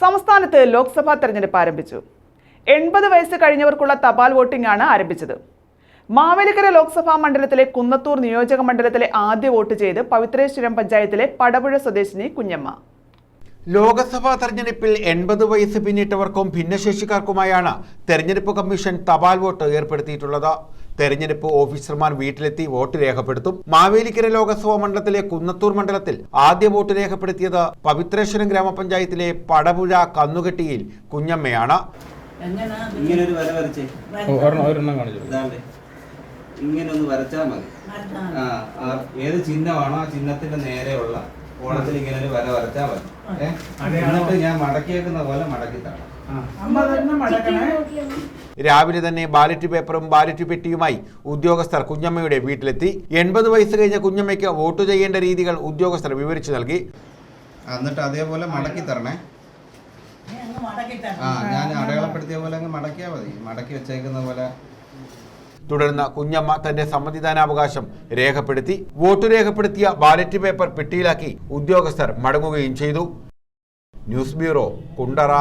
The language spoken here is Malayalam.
സംസ്ഥാനത്ത് ലോക്സഭാ തെരഞ്ഞെടുപ്പ് ആരംഭിച്ചു. എൺപത് വയസ്സ് കഴിഞ്ഞവർക്കുള്ള തപാൽ വോട്ടിംഗ് ആണ് ആരംഭിച്ചത്. മാവേലിക്കര ലോക്സഭാ മണ്ഡലത്തിലെ കുന്നത്തൂർ നിയോജക മണ്ഡലത്തിലെ ആദ്യ വോട്ട് ചെയ്ത് പവിത്രേശ്വരം പഞ്ചായത്തിലെ പടപുഴ സ്വദേശിനി കുഞ്ഞമ്മ. ലോക്സഭാ തെരഞ്ഞെടുപ്പിൽ എൺപത് വയസ്സ് പിന്നിട്ടവർക്കും ഭിന്നശേഷിക്കാർക്കുമായാണ് തെരഞ്ഞെടുപ്പ് കമ്മീഷൻ തപാൽ വോട്ട് ഏർപ്പെടുത്തിയിട്ടുള്ളത്. തെരഞ്ഞെടുപ്പ് ഓഫീസർമാർ വീട്ടിലെത്തി വോട്ട് രേഖപ്പെടുത്തും. മാവേലിക്കര ലോകസഭാ മണ്ഡലത്തിലെ കുന്നത്തൂർ മണ്ഡലത്തിൽ ആദ്യ വോട്ട് രേഖപ്പെടുത്തിയത് പവിത്രേശ്വരം ഗ്രാമപഞ്ചായത്തിലെ പടപുഴ കന്നുകെട്ടിയിൽ കുഞ്ഞമ്മയാണ്. ഇങ്ങനൊരു ഇങ്ങനെ ഒരു വര വരച്ചേ ഇങ്ങനെ ഒന്ന് വരച്ചാൽ മതി. ആ ആ ഏത് ചിഹ്നമാണോ ആ ചിഹ്നത്തിന്റെ നേരെയുള്ള ഓണത്തിൽ ഇങ്ങനെ ഒരു വര വരച്ചാൽ മതി. ഏഹ് എന്നിട്ട് ഞാൻ മടക്കിയേക്കുന്ന പോലെ മടക്കി തരണം രാവിലെ തന്നെ ബാലറ്റ് പേപ്പറും ബാലറ്റ് പെട്ടിയുമായി ഉദ്യോഗസ്ഥർ കുഞ്ഞമ്മയുടെ വീട്ടിലെത്തി. എൺപത് വയസ്സ് കഴിഞ്ഞ കുഞ്ഞമ്മയ്ക്ക് വോട്ട് ചെയ്യേണ്ട രീതികൾ ഉദ്യോഗസ്ഥർ വിവരിച്ചു നൽകി. എന്നിട്ട് അതേപോലെ മടക്കി തരണേ. ആ ഞാൻ അടയാളപ്പെടുത്തിയ പോലെ അങ്ങ് മടക്കിയാൽ മതി. മടക്കി വെച്ചേക്കുന്ന പോലെ. തുടർന്ന് കുഞ്ഞമ്മ തന്റെ സമ്മതിദാനാവകാശം രേഖപ്പെടുത്തി. വോട്ട് രേഖപ്പെടുത്തിയ ബാലറ്റ് പേപ്പർ പെട്ടിയിലാക്കി ഉദ്യോഗസ്ഥർ മടങ്ങുകയും ചെയ്തു. News bureau Kundara.